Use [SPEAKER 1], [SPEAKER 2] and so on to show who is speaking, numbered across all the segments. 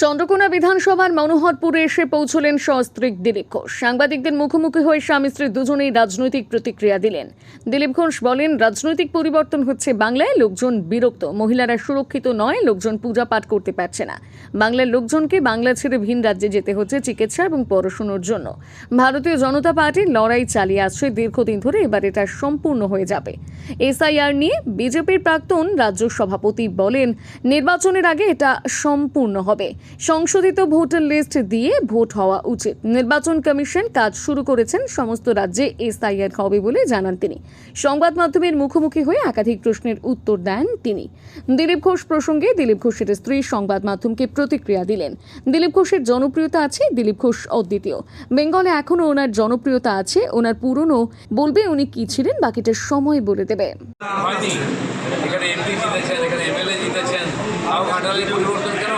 [SPEAKER 1] চন্দ্রকোনা বিধানসভার মনোহরপুরে এসে পৌঁছলেন সস্ত্রীক দিলীপ ঘোষ। সাংবাদিকদের মুখোমুখি হয়ে স্বামী স্ত্রী দুজনেই রাজনৈতিক প্রতিক্রিয়া দিলেন। দিলীপ ঘোষ বলেন, রাজনৈতিক পরিবর্তন হচ্ছে বাংলায় লোকজন বিরক্ত। মহিলারা সুরক্ষিত নয়, লোকজন পূজা পাঠ করতে পারছে না। বাংলার লোকজনকে বাংলা ছেড়ে ভিন রাজ্যে যেতে হচ্ছে চিকিৎসা এবং পড়াশুনোর জন্য। ভারতীয় জনতা পার্টির লড়াই চালিয়ে আসছে, দীর্ঘদিন ধরে এবার এটা সম্পূর্ণ হয়ে যাবে। এসআইআর নিয়ে বিজেপির প্রাক্তন রাজ্য সভাপতি বলেন, নির্বাচনের আগে এটা সম্পূর্ণ হবে। সংশোধিত ভোটার লিস্ট দিয়ে ভোট হওয়া উচিত। নির্বাচন কমিশন কাজ শুরু করেছেন সমস্ত রাজ্যে এসআইআর হবে বলে জানান তিনি। সংবাদ মাধ্যমের মুখোমুখি হয়ে একাধিক প্রশ্নের উত্তর দেন তিনি। দিলীপ ঘোষ প্রসঙ্গে দিলীপ ঘোষের স্ত্রী সংবাদ মাধ্যমকে প্রতিক্রিয়া দিলেন। দিলীপ ঘোষের জনপ্রিয়তা আছে দিলীপ ঘোষ অদ্বিতীয়। বেঙ্গলে এখনও ওনার জনপ্রিয়তা আছে, ওনার পুরনো বলবে উনি কি ছিলেন, বাকিটা সময় বলে দেবে।
[SPEAKER 2] এখানে এমপি জিতেছেন, এখানে এমএলএ জিতেছেন। তাও ঘাটালে পরিবর্তন কেন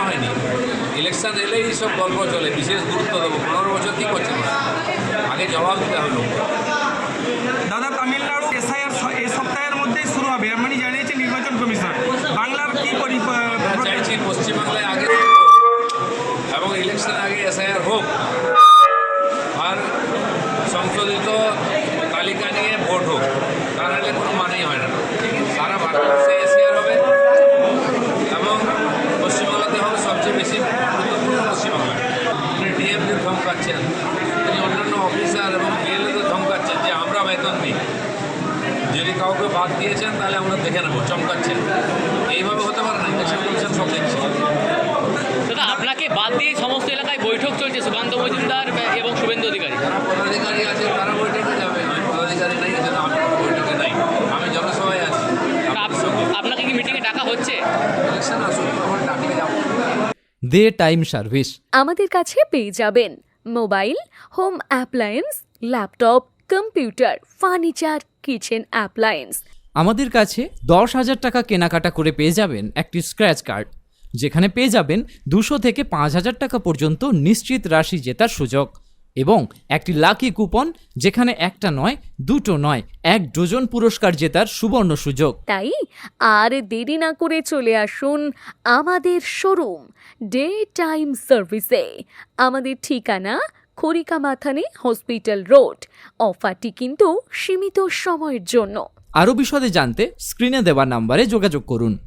[SPEAKER 2] ইলেকশন এলেই এইসব গল্প চলে বিশেষ গুরুত্ব দেবো। পনেরো বছর কী করছেন আগে জবাব দিতে হবে
[SPEAKER 3] দাদা তামিলনাড়ু এসআইআর এই সপ্তাহের মধ্যেই শুরু হবে। এমনি জানিয়েছে নির্বাচন কমিশন। বাংলার কি পরি
[SPEAKER 2] চাইছি পশ্চিমবাংলায় আগে এবং ইলেকশন আগে এসআইআর হোক। আর সংশোধিত তালিকা নিয়ে ভোট হোক। তা নাহলে কোনো মানেই হয় না। সারা ভারতবর্ষে ধমকাচ্ছেন তিনি অন্যান্য অফিসার এবং বিএলএদের ধমকাচ্ছেন যে আমরা বেতন দিই যদি কাউকে বাদ দিয়েছেন তাহলে আমরা দেখে নেব চমকাচ্ছেন। এইভাবে হতে পারে না ইলেকশন কমিশন সব দেখছে।
[SPEAKER 4] দাদা আপনাকে বাদ দিয়ে সমস্ত এলাকায় বৈঠক চলছে সুকান্ত মজুমদার এবং শুভেন্দু অধিকারী।
[SPEAKER 2] যারা পদাধিকারী আছে তারা বৈঠকে যাবে আমি পদাধিকারী নাই এজন্য আমি বৈঠকে নাই। আমি জনসভায় আছি।
[SPEAKER 4] আপনাকে কি মিটিংয়ে ডাকা হচ্ছে?
[SPEAKER 2] ইলেকশন আসুন তখন ডাকলে যাব।
[SPEAKER 5] The time service.
[SPEAKER 1] আমাদের কাছে পেয়ে যাবেন। Mobile, home appliance, laptop, computer, furniture, kitchen appliance.
[SPEAKER 5] আমাদের কাছে দশ হাজার টাকা কেনাকাটা করে পেয়ে যাবেন একটি স্ক্র্যাচ কার্ড, যেখানে পেয়ে যাবেন দুশো থেকে পাঁচ হাজার টাকা পর্যন্ত নিশ্চিত রাশি জেতার সুযোগ। এবং একটি লাকি কুপন যেখানে একটা নয় দুটো নয় এক ডজন পুরস্কার জেতার সুবর্ণ সুযোগ।
[SPEAKER 1] তাই আর দেরি না করে চলে আসুন আমাদের শোরুম ডে টাইম সার্ভিসে। আমাদের ঠিকানা খড়িকা মাথানে হসপিটাল রোড। অফারটি কিন্তু সীমিত সময়ের জন্য।
[SPEAKER 5] আরও বিশদে জানতে স্ক্রিনে দেওয়া নাম্বারে যোগাযোগ করুন।